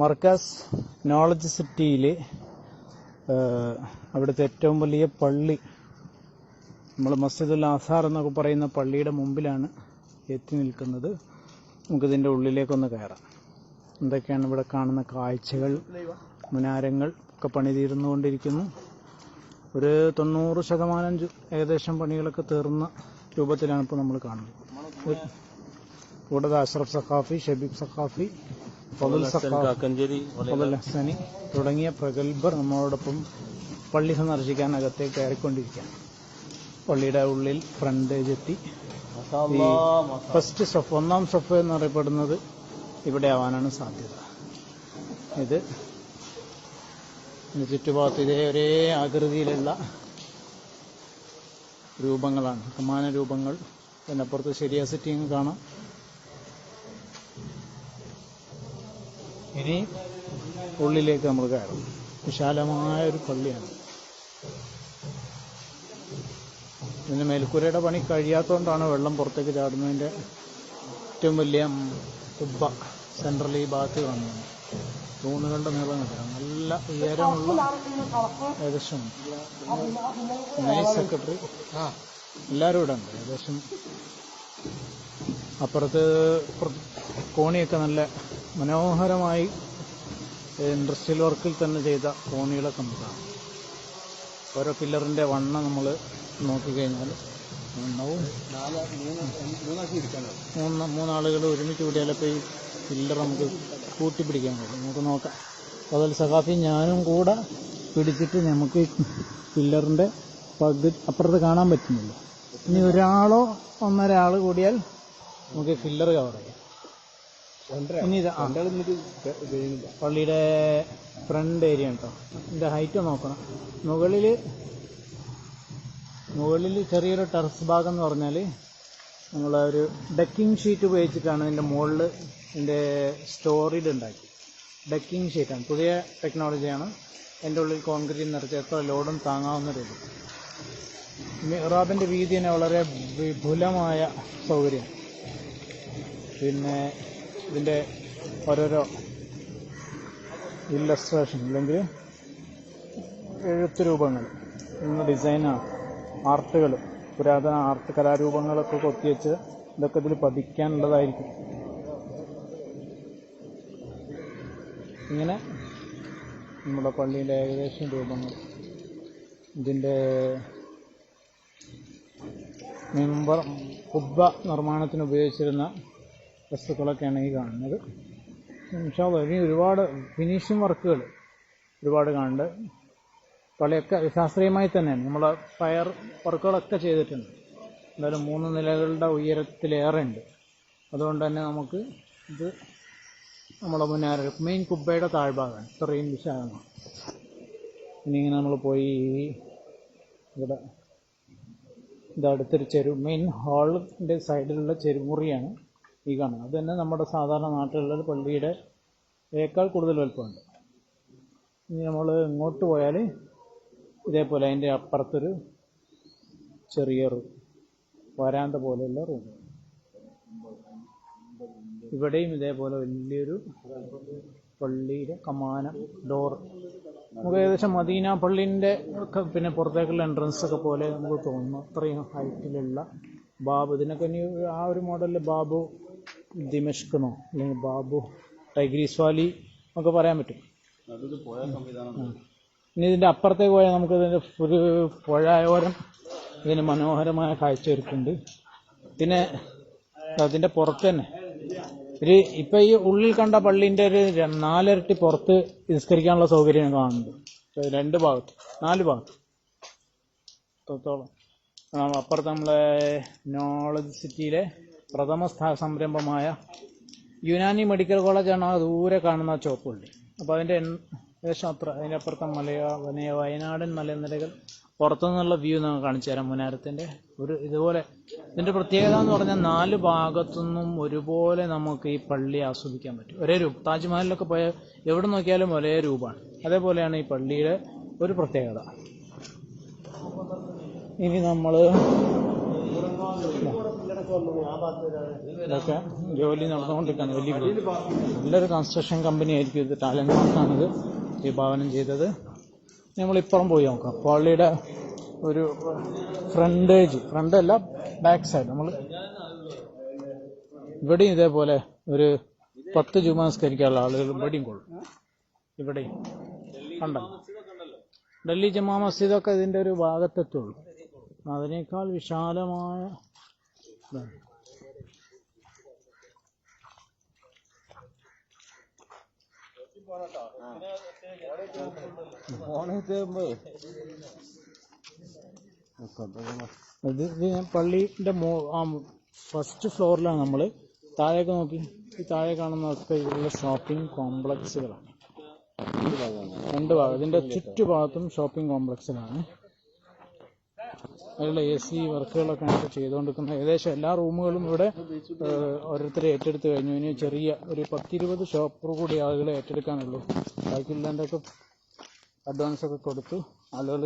Markaz knowledge സിറ്റിയിൽ അവിടുത്തെ ഏറ്റവും വലിയ പള്ളി നമ്മൾ മസ്ജിദുൽ ആസാർ എന്നൊക്കെ പറയുന്ന പള്ളിയുടെ മുമ്പിലാണ് എത്തി നിൽക്കുന്നത്. നമുക്കിതിന്റെ ഉള്ളിലേക്കൊന്ന് കയറാം. എന്തൊക്കെയാണ് ഇവിടെ കാണുന്ന കാഴ്ചകൾ മുനാരങ്ങൾ ഒക്കെ പണി ഒരു തൊണ്ണൂറ് ശതമാനം ഏകദേശം പണികളൊക്കെ തീർന്ന രൂപത്തിലാണ് ഇപ്പോൾ നമ്മൾ കാണുന്നത്. കൂടാതെ അഷ്റഫ് സഖാഫി ഷബീബ് സഖാഫി ഫതുൽ സഖാഫി ഫതുൽ ഹസനി തുടങ്ങിയ പ്രഗത്ഭർ നമ്മളോടൊപ്പം പള്ളി സന്ദർശിക്കാൻ അകത്തേക്ക് കയറിക്കൊണ്ടിരിക്കുകയാണ്. പള്ളിയുടെ ഉള്ളിൽ ഫ്രണ്ടേജ് എത്തി ഈ ഫസ്റ്റ് സഫ് ഒന്നാം സഫ് എന്നറിയപ്പെടുന്നത് ഇവിടെ ആവാനാണ് സാധ്യത. ഇത് ചുറ്റുഭാഗത്ത് ഇതേ ഒരേ ആകൃതിയിലുള്ള രൂപങ്ങളാണ്. കമാന രൂപങ്ങൾ. അതിനപ്പുറത്ത് ശരിയാ സിറ്റിങ് കാണാം. ഇനി ഉള്ളിലേക്ക് നമ്മൾ കയറും. വിശാലമായ ഒരു പള്ളിയാണ്. ഇതിന് മേൽക്കൂരയുടെ പണി കഴിയാത്തതുകൊണ്ടാണ് വെള്ളം പുറത്തേക്ക് ചാടുന്നതിന്റെ ഏറ്റവും വലിയ കുബ്ബ സെൻട്രൽ ഈ ഭാഗത്ത് കാണുന്നത്. തൂണുകളുടെ നീളം കിട്ടാം നല്ല ഉയരമുള്ള ഏകദേശം നൈസ് സെക്രട്ടറി. എല്ലാവരും ഇവിടെ ഉണ്ട്. ഏകദേശം അപ്പുറത്ത് കോണിയൊക്കെ നല്ല മനോഹരമായി ഇൻഡസ്ട്രിയൽ വർക്കിൽ തന്നെ ചെയ്ത കോണികളെ കാണാം ഓരോ പില്ലറിന്റെ വണ്ണം നമ്മൾ നോക്കിക്കഴിഞ്ഞാൽ മൂന്ന് മൂന്നാളുകൾ ഒരുമിച്ച് കൂടിയാലപ്പോൾ ഈ പില്ലർ നമുക്ക് കൂട്ടിപ്പിടിക്കാൻ കഴിയും. നമുക്ക് നോക്കാം. അതിൽ സഖാഫി ഞാനും കൂടെ പിടിച്ചിട്ട് നമുക്ക് പില്ലറിന്റെ പകുതി അപ്പുറത്ത് കാണാൻ പറ്റുന്നില്ല. ഇനി ഒരാളോ ഒന്നര കൂടിയാൽ നമുക്ക് ഫില്ലർ കവർ ചെയ്യാം. പള്ളിയുടെ ഫ്രണ്ട് ഏരിയ കേട്ടോ ഇതിന്റെ ഹൈറ്റ് നോക്കണം. മുകളിൽ മുകളിൽ ചെറിയൊരു ടെറസ് ഭാഗം എന്ന് പറഞ്ഞാൽ നമ്മൾ ഒരു ഡക്കിംഗ് ഷീറ്റ് ഉപയോഗിച്ചിട്ടാണ് ഇതിന്റെ മുകളിൽ ഇതിന്റെ സ്റ്റോറേജ് ഉണ്ടാക്കി ഡക്കിംഗ് ഷീറ്റാണ്. പുതിയ ടെക്നോളജിയാണ്. എന്റെ ഉള്ളിൽ കോൺക്രീറ്റ് നിറച്ച് എത്ര ലോഡും താങ്ങാവുന്ന രീതി മിഹ്റാബിന്റെ വീതി തന്നെ വളരെ വിപുലമായ സൗകര്യം പിന്നെ ഇതിന്റെ ഓരോരോ ഇല്ലസ്ട്രേഷൻ അല്ലെങ്കിൽ എഴുത്ത് രൂപങ്ങൾ. ഇന്ന് ഡിസൈനാണ് ആർട്ടുകൾ പുരാതന ആർട്ട് കലാരൂപങ്ങളൊക്കെ കൊത്തിവെച്ച് ഇതൊക്കെ ഇതിൽ പതിക്കാനുള്ളതായിരിക്കും. ഇങ്ങനെ നമ്മുടെ പള്ളിയിലെ ഏകദേശം രൂപങ്ങൾ. ഇതിന്റെ മെമ്പർ കുബ്ബ നിർമ്മാണത്തിന് ഉപയോഗിച്ചിരുന്ന വസ്തുക്കളൊക്കെയാണ് ഈ കാണുന്നത്. ഇൻഷാല്ല ഇനി ഒരുപാട് ഫിനിഷിംഗ് വർക്കുകൾ ഒരുപാട് കാണുന്നുണ്ട് പള്ളിയൊക്കെ ശാസ്ത്രീയമായി തന്നെയാണ്. നമ്മൾ ഫയർ വർക്കുകളൊക്കെ ചെയ്തിട്ടുണ്ട്. എന്തായാലും മൂന്ന് നിലകളുടെ ഉയരത്തിലേറെ ഉണ്ട് അതുകൊണ്ട് തന്നെ നമുക്ക് ഇത് നമ്മളെ മുന്നേറെ മെയിൻ കുബ്ബയുടെ താഴ്ഭാഗമാണ് ഇത്രയും വിശാലമാണ്. ഇനി ഇങ്ങനെ നമ്മൾ പോയി ഇവിടെ ഇത് അടുത്തൊരു ചെരു മെയിൻ ഹാളിന്റെ സൈഡിലുള്ള ചെരുമുറിയാണ്. ഈ കാണുന്നത്. അത് തന്നെ നമ്മുടെ സാധാരണ നാട്ടിലുള്ള പള്ളിയുടെ ഏക്കാൾ കൂടുതൽ വലുപ്പമുണ്ട്. ഇനി നമ്മൾ ഇങ്ങോട്ട് പോയാൽ ഇതേപോലെ അതിന്റെ അപ്പുറത്തൊരു ചെറിയ റൂം വരാന്ത പോലെയുള്ള റൂം. ഇവിടെയും ഇതേപോലെ വലിയൊരു പള്ളിയുടെ കമാനം ഡോർ. നമുക്ക് ഏകദേശം മദീന പള്ളിന്റെ ഒക്കെ പിന്നെ പുറത്തേക്കുള്ള എൻട്രൻസ് ഒക്കെ പോലെ നമുക്ക് തോന്നുന്നു. അത്രയും ഹൈറ്റിലുള്ള ബാബു. ഇതിനൊക്കെ ഇനി ആ ഒരു മോഡലിൽ ബാബു ദിമഷ്കെന്നോ അല്ലെങ്കിൽ ബാബു ടൈഗ്രീസ് വാലി ഒക്കെ പറയാൻ പറ്റും. ഇനി ഇതിന്റെ അപ്പുറത്തേക്ക് പോയാൽ നമുക്ക് ഇതിന്റെ ഒരു പുഴയോരം ഇതിന് മനോഹരമായ കാഴ്ച ഒരുക്കുന്നുണ്ട്. പിന്നെ അതിന്റെ പുറത്ത് തന്നെ ഒരു ഇപ്പം ഈ ഉള്ളിൽ കണ്ട പള്ളീന്റെ ഒരു നാലിരട്ടി പുറത്ത് നിസ്കരിക്കാനുള്ള സൗകര്യം കാണുന്നുണ്ട്. രണ്ട് ഭാഗത്ത് നാല് ഭാഗത്ത്. അത്രത്തോളം. അപ്പുറത്ത് നമ്മളെ നോളജ് സിറ്റിയിലെ പ്രഥമ സംരംഭമായ യുനാനി മെഡിക്കൽ കോളേജാണ് ആ ദൂരെ കാണുന്ന ആ ചുവപ്പ് പള്ളി. അപ്പോൾ അതിന്റെ ഏകദേശം അത്ര അതിന്റെ അപ്പുറത്തെ മലയ വയനാടൻ മലനിരകൾ പുറത്തുനിന്നുള്ള വ്യൂ നമുക്ക് കാണിച്ചു തരാം. മുനാരത്തിന്റെ ഒരു ഇതുപോലെ ഇതിന്റെ പ്രത്യേകത എന്ന് പറഞ്ഞാൽ നാല് ഭാഗത്തുനിന്നും ഒരുപോലെ നമുക്ക് ഈ പള്ളി ആസ്വദിക്കാൻ പറ്റും. ഒരേ രൂപം. താജ്മഹലിലൊക്കെ പോയ എവിടെ നോക്കിയാലും ഒരേ രൂപമാണ്. അതേപോലെയാണ് ഈ പള്ളിയുടെ ഒരു പ്രത്യേകത. ഇനി നമ്മൾ ജോലി നടന്നുകൊണ്ടിരിക്കുകയാണ് വലിയ. നല്ലൊരു കൺസ്ട്രക്ഷൻ കമ്പനി ആയിരിക്കും ഇത്. ടാലന്റ് മാർക്കാണിത് വിഭാവനം ചെയ്തത്. നമ്മളിപ്പുറം പോയി നോക്കാം. പള്ളിയുടെ ഒരു ഫ്രണ്ടേജ് ഫ്രണ്ട് അല്ല ബാക്ക് സൈഡ് നമ്മൾ ഇവിടെയും ഇതേപോലെ ഒരു പത്ത് ജുമാസ്കരിക്കാനുള്ള ആളുകൾ ഇവിടെയും കൊള്ളും. ഇവിടെയും. കണ്ടല്ലോ ഡൽഹി ജമാ മസ്ജിദൊക്കെ ഇതിന്റെ ഒരു ഭാഗത്തെത്തുള്ളൂ. അതിനേക്കാൾ വിശാലമായ ഇതാണ്. ഇത് പള്ളിന്റെ മോ ആ ഫസ്റ്റ് ഫ്ലോറിലാണ് നമ്മൾ താഴേക്ക് നോക്കി. ഈ താഴെ കാണുന്നതൊക്കെ ഇതിലുള്ള ഷോപ്പിംഗ് കോംപ്ലക്സുകളാണ്. രണ്ട് ഭാഗം. ഇതിന്റെ ചുറ്റുഭാഗത്തും ഷോപ്പിംഗ് കോംപ്ലക്സുകളാണ്. അതിലുള്ള എ സി വർക്കുകളൊക്കെ നമുക്ക് ചെയ്തുകൊണ്ടിരിക്കുന്നത്. ഏകദേശം എല്ലാ റൂമുകളും ഇവിടെ ഓരോരുത്തരെ ഏറ്റെടുത്ത് കഴിഞ്ഞു. ഇനി ചെറിയ ഒരു പത്തിരുപത് ഷോപ്പ് കൂടി ആളുകൾ ഏറ്റെടുക്കാനുള്ളൂ. ബാക്കിയുള്ളതിന്റെ ഒക്കെ അഡ്വാൻസ് ഒക്കെ കൊടുത്തു. ആളുകൾ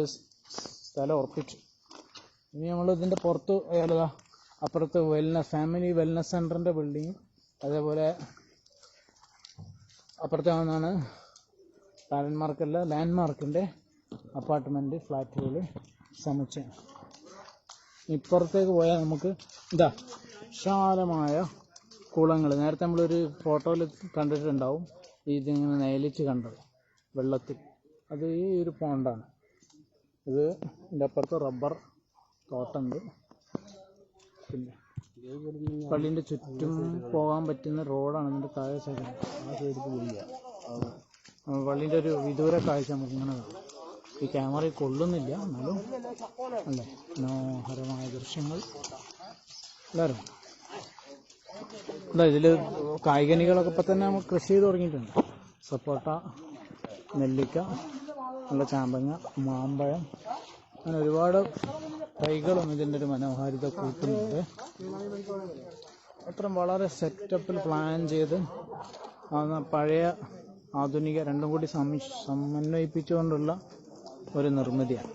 സ്ഥലം ഉറപ്പിച്ചു. ഇനി നമ്മൾ ഇതിന്റെ പുറത്ത് ഏതാ അപ്പുറത്ത് വെൽനസ് ഫാമിലി വെൽനസ് സെന്ററിന്റെ ബിൽഡിങ് അതേപോലെ അപ്പുറത്തെ ഒന്നാണ് ലാൻഡ്മാർക്കല്ല ലാൻഡ്മാർക്കിന്റെ അപ്പാർട്ട്മെന്റ് ഫ്ലാറ്റുകൾ സമുച്ചയം. ഇപ്പുറത്തേക്ക് പോയാൽ നമുക്ക് ഇതാ വിശാലമായ കുളങ്ങൾ നേരത്തെ നമ്മളൊരു ഫോട്ടോയിൽ കണ്ടിട്ടുണ്ടാവും. ഇതിങ്ങനെ നയലിച്ച് കണ്ടത് വെള്ളത്തിൽ. അത് ഈ ഒരു പോണ്ടാണ് ഇത് ഇതിന്റെ അപ്പുറത്ത് റബ്ബർ തോട്ടമുണ്ട്. പിന്നെ പള്ളീന്റെ ചുറ്റും പോകാൻ പറ്റുന്ന റോഡാണ് ഇതിന്റെ താഴെ സൈഡിൽ ആ സൈഡിൽ പോയില്ല പള്ളീന്റെ ഒരു വിദൂര കാഴ്ച നമുക്ക് ഇങ്ങനെ കാണാം. ഈ ക്യാമറയിൽ കൊള്ളുന്നില്ല. എന്നാലും അല്ലേ? മനോഹരമായ ദൃശ്യങ്ങൾ. എല്ലാവരും അല്ല ഇതിൽ കായികനികളൊക്കെ ഇപ്പം തന്നെ നമ്മൾ കൃഷി ചെയ്ത് തുടങ്ങിയിട്ടുണ്ട്. സപ്പോട്ട നെല്ലിക്ക നല്ല ചാമ്പങ്ങ മാമ്പഴം അങ്ങനെ ഒരുപാട് തൈകളും ഇതിന്റെ ഒരു മനോഹാരിത കൂട്ടുന്നുണ്ട്. അത്രയും വളരെ സെറ്റപ്പിൽ പ്ലാൻ ചെയ്ത് പഴയ ആധുനിക രണ്ടും കൂടി സമന്വയിപ്പിച്ചുകൊണ്ടുള്ള ഒരു നിർമ്മിതിയാണ്.